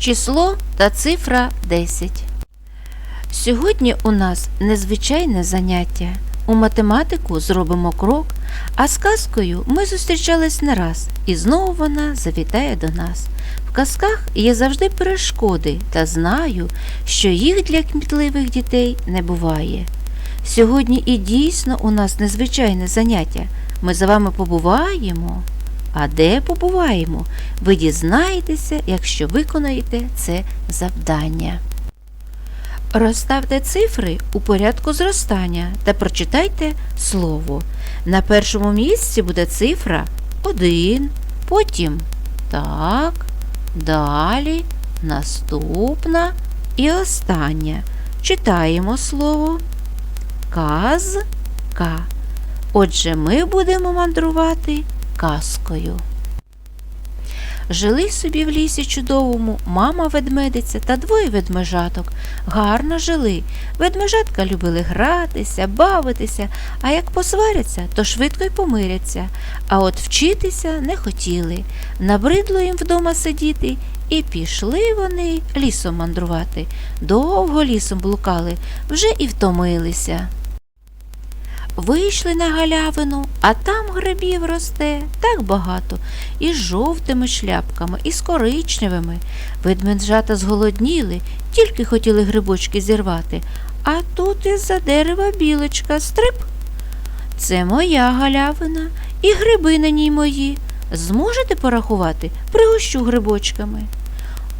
Число та цифра 10. Сьогодні у нас незвичайне заняття. У математику зробимо крок, а з казкою ми зустрічались не раз, і знову вона завітає до нас. В казках є завжди перешкоди, та знаю, що їх для кмітливих дітей не буває. Сьогодні і дійсно у нас незвичайне заняття. Ми за вами побуваємо. А де побуваємо? Ви дізнаєтеся, якщо виконаєте це завдання. Розставте цифри у порядку зростання та прочитайте слово. На першому місці буде цифра 1, потім так, далі, наступна і остання. Читаємо слово казка. Отже, ми будемо мандрувати казкою. Жили собі в лісі чудовому мама ведмедиця та двоє ведмежаток. Гарно жили. Ведмежатка любили гратися, бавитися, а як посваряться, то швидко й помиряться. А от вчитися не хотіли. Набридло їм вдома сидіти, і пішли вони лісом мандрувати. Довго лісом блукали, вже і втомилися. Вийшли на галявину, а там грибів росте так багато, і з жовтими шляпками, і з коричневими. Ведмеджата зголодніли, тільки хотіли грибочки зірвати, а тут із-за дерева білочка стрип. Це моя галявина, і гриби на ній мої. Зможете порахувати? Пригощу грибочками.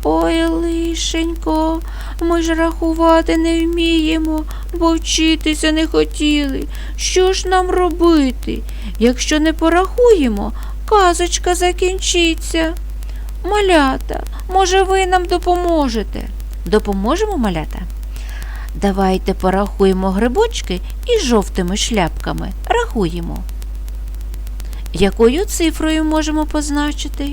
Ой, лишенько, ми ж рахувати не вміємо, бо вчитися не хотіли. Що ж нам робити? Якщо не порахуємо, казочка закінчиться. Малята, може, ви нам допоможете? Допоможемо, малята? Давайте порахуємо грибочки із жовтими шляпками. Рахуємо. Якою цифрою можемо позначити?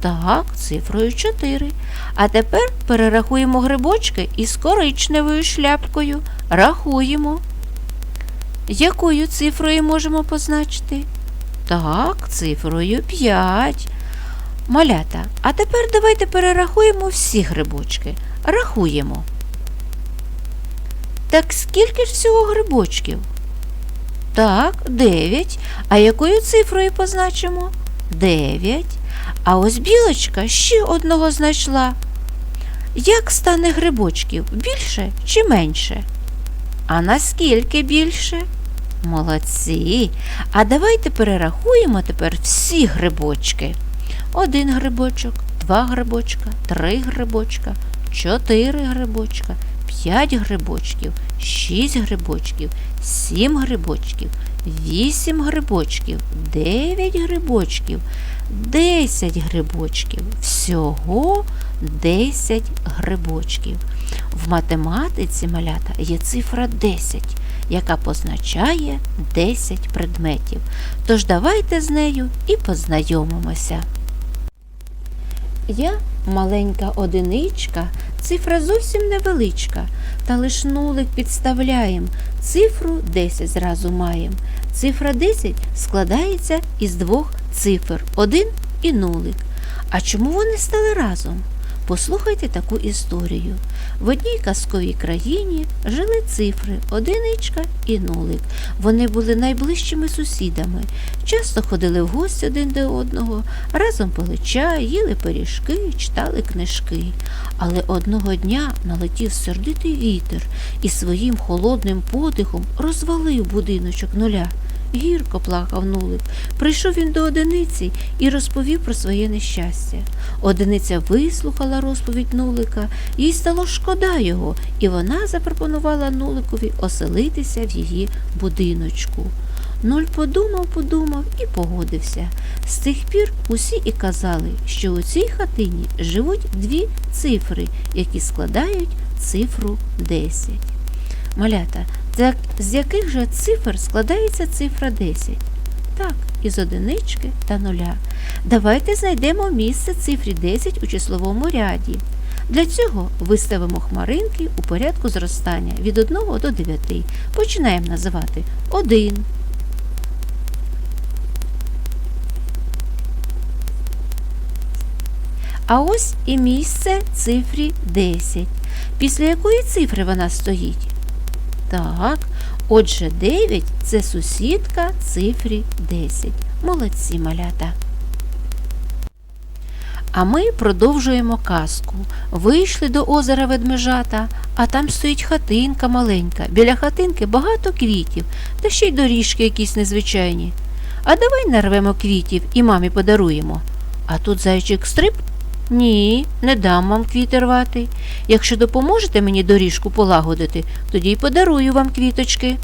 Так, цифрою 4. А тепер перерахуємо грибочки із коричневою шляпкою. Рахуємо. Якою цифрою можемо позначити? Так, цифрою 5. Малята, а тепер давайте перерахуємо всі грибочки. Рахуємо. Так скільки ж всього грибочків? Так, 9. А якою цифрою позначимо? 9. А ось білочка ще одного знайшла. Як стане грибочків? Більше чи менше? А наскільки більше? Молодці. А давайте перерахуємо тепер всі грибочки. Один грибочок, два грибочка, три грибочка, чотири грибочка, п'ять грибочків, шість грибочків, сім грибочків, вісім грибочків, дев'ять грибочків, десять грибочків. Всього 10 грибочків. В математиці малята є цифра 10, яка позначає 10 предметів. Тож давайте з нею і познайомимося. Я маленька одиничка, цифра зовсім невеличка, та лиш нулик підставляєм, цифру 10 зразу маєм. Цифра 10 складається із двох цифр 1 і нулик. А чому вони стали разом? Послухайте таку історію. В одній казковій країні жили цифри одиничка і нулик. Вони були найближчими сусідами, часто ходили в гості один до одного, разом пили чай, їли пиріжки, читали книжки. Але одного дня налетів сердитий вітер і своїм холодним подихом розвалив будиночок нуля. Гірко плакав нулик. Прийшов він до одиниці і розповів про своє нещастя. Одиниця вислухала розповідь нулика, їй стало шкода його, і вона запропонувала нуликові оселитися в її будиночку. Нуль подумав, подумав і погодився. З тих пір усі і казали, що у цій хатині живуть дві цифри, які складають цифру 10. Малята, з яких же цифр складається цифра 10? Так, із одинички та нуля. Давайте знайдемо місце цифрі 10 у числовому ряді. Для цього виставимо хмаринки у порядку зростання від 1 до 9. Починаємо називати 1, А ось і місце цифрі 10. Після якої цифри вона стоїть? Так, отже, 9 це сусідка цифрі 10. Молодці малята. А ми продовжуємо казку. Вийшли до озера ведмежата, а там стоїть хатинка маленька. Біля хатинки багато квітів, та ще й доріжки якісь незвичайні. А давай нарвемо квітів і мамі подаруємо. А тут зайчик стрип? Ні, не дам вам квіти рвати. Якщо допоможете мені доріжку полагодити, тоді й подарую вам квіточки.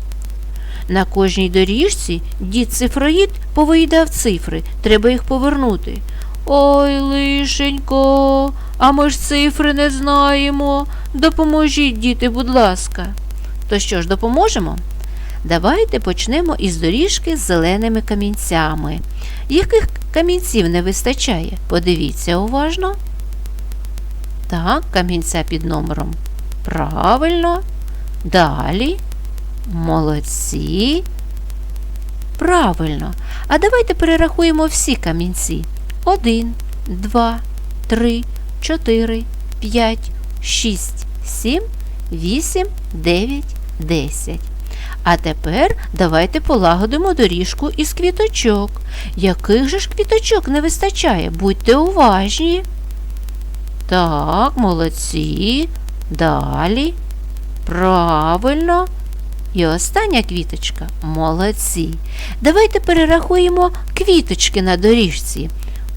На кожній доріжці дід цифроїд повиїдав цифри, треба їх повернути. Ой, лишенько, а ми ж цифри не знаємо. Допоможіть, діти, будь ласка. То що ж, допоможемо? Давайте почнемо із доріжки з зеленими камінцями. Яких камінців не вистачає? Подивіться уважно. Так, камінця під номером. Правильно. Далі. Молодці. Правильно. А давайте перерахуємо всі камінці. Один, два, три, чотири, п'ять, шість, сім, вісім, дев'ять, десять. А тепер давайте полагодимо доріжку із квіточок. Яких же ж квіточок не вистачає? Будьте уважні. Так, молодці. Далі. Правильно. І остання квіточка. Молодці. Давайте перерахуємо квіточки на доріжці.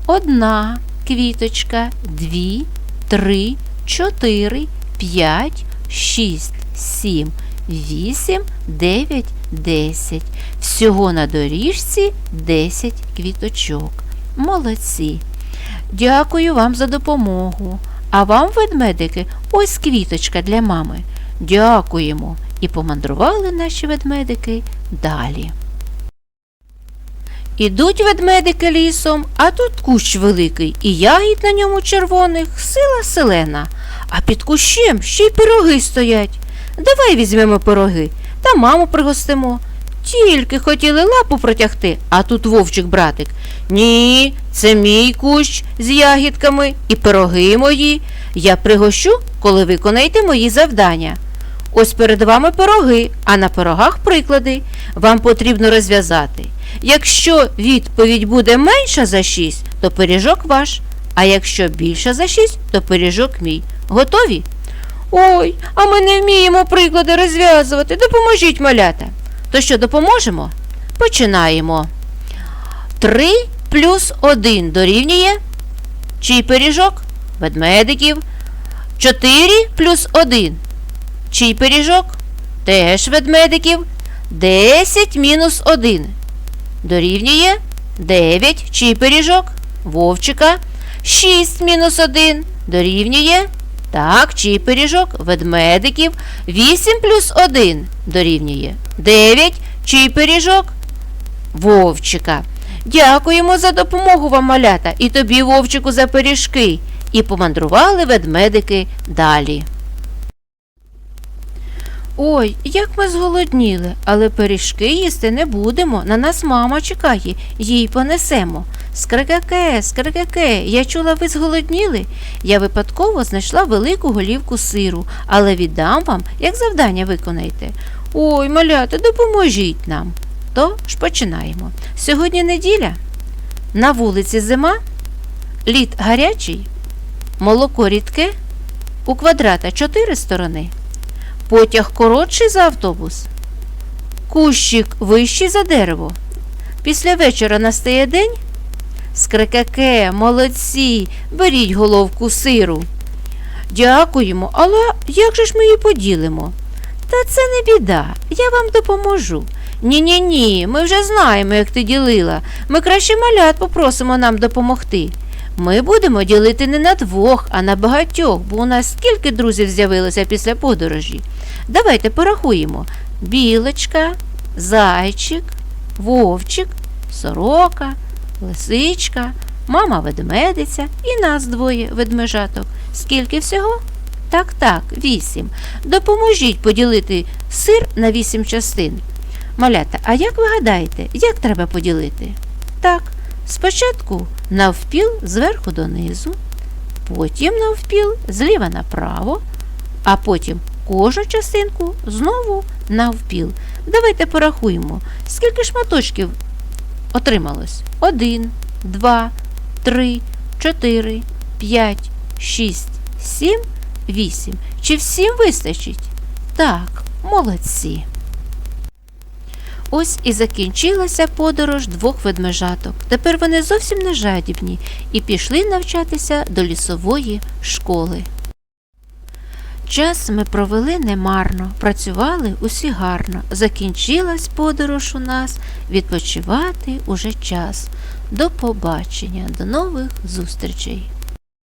Одна квіточка, дві, три, чотири, п'ять, шість, сім, вісім, дев'ять, десять. Всього на доріжці 10 квіточок. Молодці. Дякую вам за допомогу. А вам, ведмедики, ось квіточка для мами. Дякуємо. І помандрували наші ведмедики далі. Ідуть ведмедики лісом, а тут кущ великий, і ягід на ньому червоних, сила селена. А під кущем ще й пироги стоять. Давай візьмемо пироги та маму пригостимо. Тільки хотіли лапу протягти, а тут вовчик братик. Ні, це мій кущ з ягідками і пироги мої. Я пригощу, коли виконаєте мої завдання. Ось перед вами пироги, а на пирогах приклади. Вам потрібно розв'язати. Якщо відповідь буде менша за 6, то пиріжок ваш, а якщо більша за 6, то пиріжок мій. Готові? Ой, а ми не вміємо приклади розв'язувати. Допоможіть, малята. То що, допоможемо? Починаємо. 3 плюс 1 дорівнює. Чий пиріжок? Ведмедиків. 4 плюс 1. Чий пиріжок? Теж ведмедиків. 10 мінус 1. Дорівнює 9. Чий пиріжок? Вовчика. 6 мінус 1. Дорівнює. Так, чий пиріжок? Ведмедиків. 8 плюс 1 дорівнює. 9. Чий пиріжок? Вовчика. Дякуємо за допомогу вам, малята, і тобі, вовчику, за пиріжки. І помандрували ведмедики далі. Ой, як ми зголодніли, але пиріжки їсти не будемо. На нас мама чекає, їй понесемо. Скрикаке, скрикаке, я чула, ви зголодніли. Я випадково знайшла велику голівку сиру, але віддам вам, як завдання виконаєте. Ой, малята, допоможіть нам. То ж починаємо. Сьогодні неділя, на вулиці зима, лід гарячий, молоко рідке, у квадрата чотири сторони. Потяг коротший за автобус, кущик вищий за дерево. Після вечора настає день. Скрикаке, молодці, беріть головку сиру. Дякуємо, але як же ж ми її поділимо? Та це не біда, я вам допоможу. Ні-ні ні, ми вже знаємо, як ти ділила. Ми краще малят попросимо нам допомогти. Ми будемо ділити не на двох, а на багатьох, бо у нас скільки друзів з'явилося після подорожі. Давайте порахуємо. Білочка, зайчик, вовчик, сорока, лисичка, мама ведмедиця і нас двоє ведмежаток. Скільки всього? Так, так, вісім. Допоможіть поділити сир на вісім частин. Малята, а як ви гадаєте, як треба поділити? Так, спочатку навпіл зверху донизу, потім навпіл зліва направо, а потім кожну частинку знову навпіл. Давайте порахуємо, скільки шматочків отрималось. Один, два, три, чотири, п'ять, шість, сім, вісім. Чи всім вистачить? Так, молодці. Ось і закінчилася подорож двох ведмежаток. Тепер вони зовсім не жадібні і пішли навчатися до лісової школи. Час ми провели немарно, працювали усі гарно. Закінчилась подорож у нас, відпочивати уже час. До побачення, до нових зустрічей!